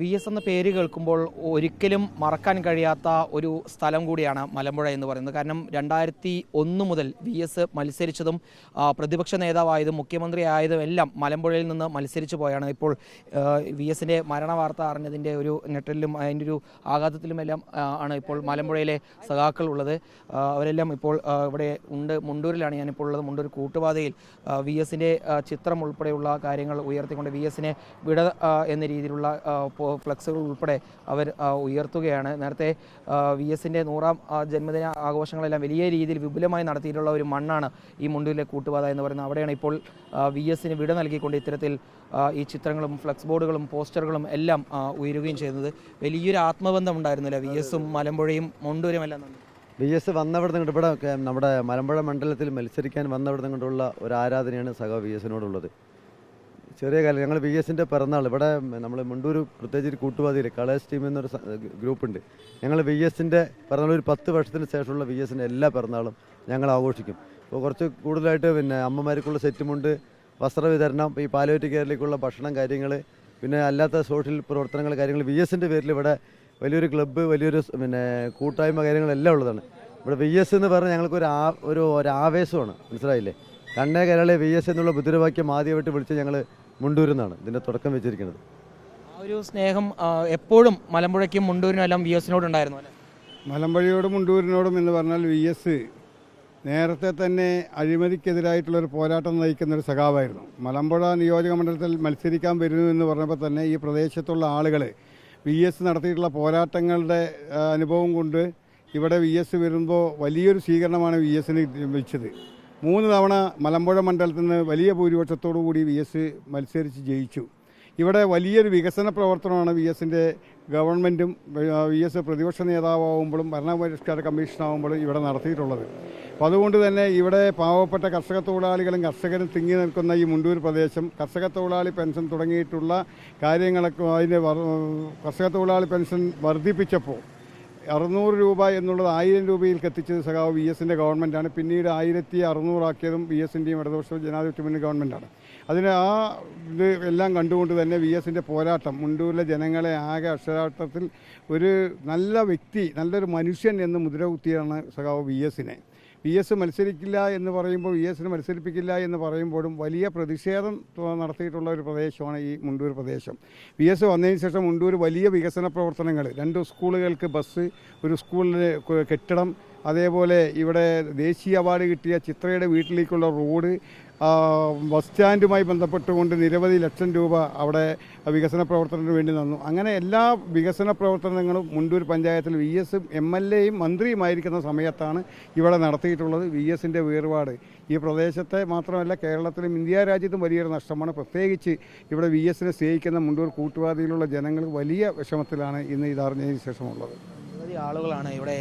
V S എന്ന പേര് കേൾക്കുമ്പോൾ ഒരിക്കലും മറക്കാൻ കഴിയാത്ത ഒരു സ്ഥലം കൂടിയാണ് മലമ്പുഴ എന്ന് പറയുന്നത്. കാരണം രണ്ടായിരത്തി ഒന്ന് മുതൽ വി എസ് മത്സരിച്ചതും പ്രതിപക്ഷ നേതാവായതും മുഖ്യമന്ത്രി ആയതും എല്ലാം മലമ്പുഴയിൽ നിന്ന് മത്സരിച്ചു പോയാണ്. ഇപ്പോൾ വി എസിന്റെ മരണ വാർത്ത അറിഞ്ഞതിന്റെ ഒരു നെട്ടലിലും അതിന്റെ ഒരു ആഘാതത്തിലും എല്ലാം ആണ് ഇപ്പോൾ മലമ്പുഴയിലെ സഖാക്കൾ ഉള്ളത്. അവരെല്ലാം ഇപ്പോൾ ഇവിടെ ഉണ്ട്. മുണ്ടൂരിലാണ് ഞാനിപ്പോൾ ഉള്ളത്. മുണ്ടൂർ കൂട്ടുപാതയിൽ വി എസിന്റെ ചിത്രം ഉൾപ്പെടെയുള്ള കാര്യങ്ങൾ ഉയർത്തിക്കൊണ്ട് വി എസിനെ വിട എന്ന രീതിയിലുള്ള ഫ്ലക്സുകൾ ഉൾപ്പെടെ അവർ ഉയർത്തുകയാണ്. നേരത്തെ വി എസിന്റെ നൂറാം ജന്മദിന ആഘോഷങ്ങളെല്ലാം വലിയ രീതിയിൽ വിപുലമായി നടത്തിയിട്ടുള്ള ഒരു മണ്ണാണ് ഈ മുണ്ടൂരിലെ കൂട്ടുപാത എന്ന് പറയുന്നത്. അവിടെയാണ് ഇപ്പോൾ വി എസിന് വിട നൽകിക്കൊണ്ട് ഇത്തരത്തിൽ ഈ ചിത്രങ്ങളും ഫ്ലക്സ് ബോർഡുകളും പോസ്റ്ററുകളും എല്ലാം ഉയരുകയും ചെയ്യുന്നത് വലിയൊരു ആത്മബന്ധം ഉണ്ടായിരുന്നില്ല. വി എസും മലമ്പുഴയും മുണ്ടൂരും എല്ലാം വി എസ് വന്നവിടെ ഇവിടെ നമ്മുടെ മലമ്പുഴ മണ്ഡലത്തിൽ മത്സരിക്കാൻ വന്നവിടെ കൊണ്ടുള്ള ഒരു ആരാധനയാണ് സഹ വി എസിനോടുള്ളത് ചെറിയ കാലം ഞങ്ങൾ വി എസിന്റെ പിറന്നാൾ ഇവിടെ നമ്മൾ മുണ്ടൂർ പ്രത്യേകിച്ച് ഒരു കൂട്ടുപാതിയിൽ കളേഴ്സ് ടീം എന്നൊരു ഗ്രൂപ്പുണ്ട്. ഞങ്ങൾ വി എസിന്റെ പിറന്നാൾ ഒരു പത്ത് വർഷത്തിന് ശേഷമുള്ള വി എസിന്റെ എല്ലാ പിറന്നാളും ഞങ്ങൾ ആഘോഷിക്കും. ഇപ്പോൾ കുറച്ച് കൂടുതലായിട്ട് പിന്നെ അമ്മമാർക്കുള്ള സെറ്റുമുണ്ട് വസ്ത്രവിതരണം ഈ പാലോറ്റ് കെയറിലേക്കുള്ള ഭക്ഷണം കാര്യങ്ങൾ പിന്നെ അല്ലാത്ത സോഷ്യൽ പ്രവർത്തനങ്ങൾ കാര്യങ്ങൾ വി എസിന്റെ പേരിൽ ഇവിടെ വലിയൊരു ക്ലബ്ബ് വലിയൊരു പിന്നെ കൂട്ടായ്മ കാര്യങ്ങളെല്ലാം ഉള്ളതാണ്. ഇവിടെ വി എസ് എന്ന് പറഞ്ഞാൽ ഞങ്ങൾക്കൊരു ആ ഒരു ഒരു ആവേശമാണ് മനസ്സിലായില്ലേ? കണ്ണേ കേരളെ വി എസ് എന്നുള്ള മുദ്രാവാക്യം ആദ്യമായിട്ട് വിളിച്ച് ഞങ്ങൾ മുണ്ടൂരെന്നാണ് ഇതിന്റെ തുടക്കം വെച്ചിരിക്കുന്നത്. ആ ഒരു സ്നേഹം ആ, എപ്പോഴും മലമ്പുഴയ്ക്കും മുണ്ടൂരിനും എല്ലാം വി എസിനോടുണ്ടായിരുന്നു അല്ലേ? മലമ്പുഴയോടും മുണ്ടൂരിനോടും എന്ന് പറഞ്ഞാൽ വി എസ് നേരത്തെ തന്നെ അഴിമതിക്കെതിരായിട്ടുള്ളൊരു പോരാട്ടം നയിക്കുന്ന ഒരു സഖാവായിരുന്നു. മലമ്പുഴ നിയോജക മണ്ഡലത്തിൽ മത്സരിക്കാൻ വരുന്നു എന്ന് പറഞ്ഞപ്പോൾ തന്നെ ഈ പ്രദേശത്തുള്ള ആളുകൾ വി എസ് നടത്തിയിട്ടുള്ള പോരാട്ടങ്ങളുടെ ആ, അനുഭവം കൊണ്ട് ഇവിടെ വി എസ് വരുമ്പോൾ വലിയൊരു സ്വീകരണമാണ് വി എസിന് ലഭിച്ചത്. മൂന്ന് തവണ മലമ്പുഴ മണ്ഡലത്തിൽ നിന്ന് വലിയ ഭൂരിപക്ഷത്തോടു കൂടി വി എസ് മത്സരിച്ച് ജയിച്ചു. ഇവിടെ വലിയൊരു വികസന പ്രവർത്തനമാണ് വി എസിന്റെ ഗവൺമെന്റും വി എസ് പ്രതിപക്ഷ നേതാവാകുമ്പോഴും ഭരണപരിഷ്കാര കമ്മീഷനാകുമ്പോഴും ഇവിടെ നടത്തിയിട്ടുള്ളത്. അപ്പോൾ അതുകൊണ്ട് തന്നെ ഇവിടെ പാവപ്പെട്ട കർഷക തൊഴിലാളികളും കർഷകരും തിങ്ങി നിൽക്കുന്ന ഈ മുണ്ടൂർ പ്രദേശം കർഷക തൊഴിലാളി പെൻഷൻ തുടങ്ങിയിട്ടുള്ള കാര്യങ്ങളൊക്കെ അതിന്റെ കർഷക തൊഴിലാളി പെൻഷൻ വർദ്ധിപ്പിച്ചപ്പോൾ അറുന്നൂറ് രൂപ എന്നുള്ളത് ആയിരം രൂപയിൽ എത്തിച്ചത് സഖാവ് വി എസിന്റെ ഗവൺമെന്റാണ് പിന്നീട് ആയിരത്തി അറുന്നൂറാക്കിയതും വി എസിന്റെയും ഇടതുപക്ഷ ജനാധിപത്യ മുന്നണി ഗവൺമെന്റാണ് അതിന് ആ ഇത് എല്ലാം കണ്ടുകൊണ്ട് തന്നെ വി എസിന്റെ പോരാട്ടം മുണ്ടൂരിലെ ജനങ്ങളെ ആകെ അക്ഷരാർത്ഥത്തിൽ ഒരു നല്ല വ്യക്തി നല്ലൊരു മനുഷ്യൻ എന്ന് മുദ്ര കുത്തിയാണ് സഖാവ് വി എസിനെ. വി എസ് മത്സരിക്കില്ല എന്ന് പറയുമ്പോൾ വി എസിന് മത്സരിപ്പിക്കില്ല എന്ന് പറയുമ്പോഴും വലിയ പ്രതിഷേധം നടത്തിയിട്ടുള്ള ഒരു പ്രദേശമാണ് ഈ മുണ്ടൂർ പ്രദേശം. വി എസ് വന്നതിന് ശേഷം മുണ്ടൂർ വലിയ വികസന പ്രവർത്തനങ്ങൾ രണ്ട് സ്കൂളുകൾക്ക് ബസ് ഒരു സ്കൂളിന് കെട്ടിടം അതേപോലെ ഇവിടെ ദേശീയ അവാർഡ് കിട്ടിയ ചിത്രയുടെ വീട്ടിലേക്കുള്ള റോഡ് ബസ് സ്റ്റാൻഡുമായി ബന്ധപ്പെട്ടുകൊണ്ട് നിരവധി ലക്ഷം രൂപ അവിടെ വികസന പ്രവർത്തനത്തിന് വേണ്ടി തന്നു. അങ്ങനെ എല്ലാ വികസന പ്രവർത്തനങ്ങളും മുണ്ടൂർ പഞ്ചായത്തിൽ വി എസും എം എൽ എയും മന്ത്രിയുമായിരിക്കുന്ന സമയത്താണ് ഇവിടെ നടത്തിയിട്ടുള്ളത് വി എസിന്റെ വേർപാട്. ഈ പ്രദേശത്തെ മാത്രമല്ല കേരളത്തിലും ഇന്ത്യ രാജ്യത്തും വലിയൊരു നഷ്ടമാണ്. പ്രത്യേകിച്ച് ഇവിടെ വി എസിനെ സ്നേഹിക്കുന്ന മുണ്ടൂർ കൂട്ടുപാതയിലുള്ള ജനങ്ങൾ വലിയ വിഷമത്തിലാണ് ഇന്ന് ഇതറിഞ്ഞതിന് ശേഷമുള്ളത്. ആളുകളാണ് ഇവിടെ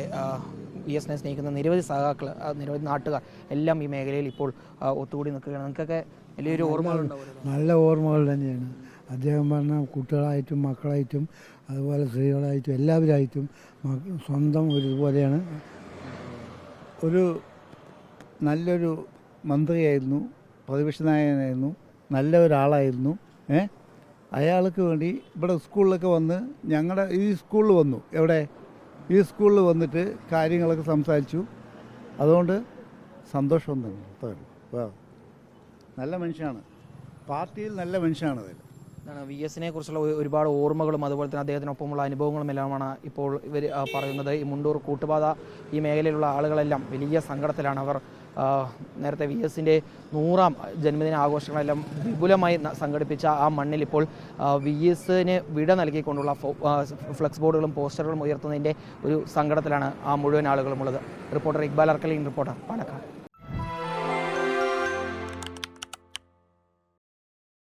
വി എസിനെ സ്നേഹിക്കുന്ന നിരവധി സഹാക്കൾ നിരവധി നാട്ടുകാർ എല്ലാം ഈ മേഖലയിൽ ഇപ്പോൾ ഒത്തുകൂടി നിൽക്കുകയാണ്. നിങ്ങൾക്കൊക്കെ വലിയൊരു ഓർമ്മകളുണ്ട് നല്ല ഓർമ്മകൾ തന്നെയാണ്. അദ്ദേഹം പറഞ്ഞ കുട്ടികളായിട്ടും മക്കളായിട്ടും അതുപോലെ സ്ത്രീകളായിട്ടും എല്ലാവരായിട്ടും സ്വന്തം ഒരുപോലെയാണ് ഒരു നല്ലൊരു മന്ത്രിയായിരുന്നു പ്രതിപക്ഷ നായകനായിരുന്നു നല്ല ഒരാളായിരുന്നു ഏ? അയാൾക്ക് വേണ്ടി ഇവിടെ സ്കൂളിലൊക്കെ വന്ന് ഞങ്ങളുടെ ഈ സ്കൂളിൽ വന്നു. എവിടെ? ഈ സ്കൂളിൽ വന്നിട്ട് കാര്യങ്ങളൊക്കെ സംസാരിച്ചു. അതുകൊണ്ട് സന്തോഷം തന്നെ. നല്ല മനുഷ്യനാണ്. പാർട്ടിയിൽ നല്ല മനുഷ്യനാണ് അതിൽ വി എസിനെ കുറിച്ചുള്ള ഒരുപാട് ഓർമ്മകളും അതുപോലെ തന്നെ അദ്ദേഹത്തിനൊപ്പമുള്ള അനുഭവങ്ങളും എല്ലാമാണ് ഇപ്പോൾ ഇവർ പറയുന്നത്. ഈ മുണ്ടൂർ കൂട്ടുപാത ഈ മേഖലയിലുള്ള ആളുകളെല്ലാം വലിയ സങ്കടത്തിലാണ് അവർ നേരത്തെ വി എസിന്റെ നൂറാം ജന്മദിന ആഘോഷങ്ങളെല്ലാം വിപുലമായി സംഘടിപ്പിച്ച ആ മണ്ണിൽ ഇപ്പോൾ വി എസിന് വിട നൽകിക്കൊണ്ടുള്ള ഫ്ലെക്സ് ബോർഡുകളും പോസ്റ്ററുകളും ഉയർത്തുന്നതിന്റെ ഒരു സങ്കടത്തിലാണ് ആ മുഴുവൻ ആളുകളും ഉള്ളത് റിപ്പോർട്ടർ ഇക്ബാൽ അർക്കലിൻ റിപ്പോർട്ടർ പാലക്കാട്.